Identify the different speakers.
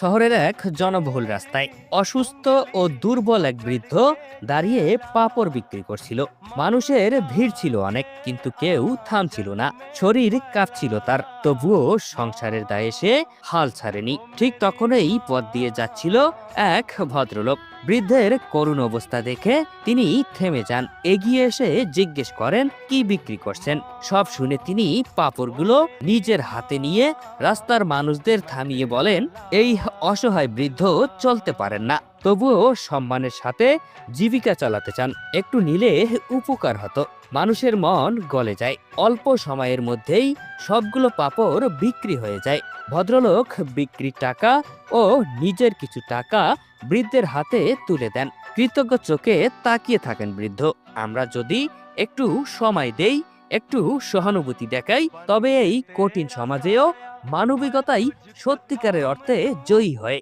Speaker 1: শহরের এক জনবহুল রাস্তায় অসুস্থ ও দুর্বল এক বৃদ্ধ দাঁড়িয়ে পাপড় বিক্রি করছিল। মানুষের ভিড় ছিল অনেক, কিন্তু কেউ থামছিল না। শরীর কাঁপছিল তার। তবুও সংসারের দায়ে সে হাল ছাড়েনি। ঠিক তখনই পথ দিয়ে যাচ্ছিল এক ভদ্রলোক। বৃদ্ধের করুণ অবস্থা দেখে তিনি থেমে যান। এগিয়ে এসে জিজ্ঞেস করেন, কি বিক্রি করছেন? সব শুনে তিনি পাপড়গুলো নিজের হাতে নিয়ে রাস্তার মানুষদের থামিয়ে বলেন, এই অসহায় বৃদ্ধ চলতে পারেন না। তবুও সম্মানের সাথে জীবিকা চালাতে চান। একটু নিলে উপকার হতো। মানুষের মন গলে যায়। অল্প সময়ের মধ্যেই সবগুলো পাপড় বিক্রি হয়ে যায়। ভদ্রলোক বিক্রির টাকা ও নিজের কিছু টাকা বৃদ্ধের হাতে তুলে দেন। কৃতজ্ঞ চোখে তাকিয়ে থাকেন বৃদ্ধ। আমরা যদি একটু সময় দেই, একটু সহানুভূতি দেখাই, তবে এই কঠিন সমাজেও মানবিকতাই সত্যিকারের অর্থে জয়ী হয়।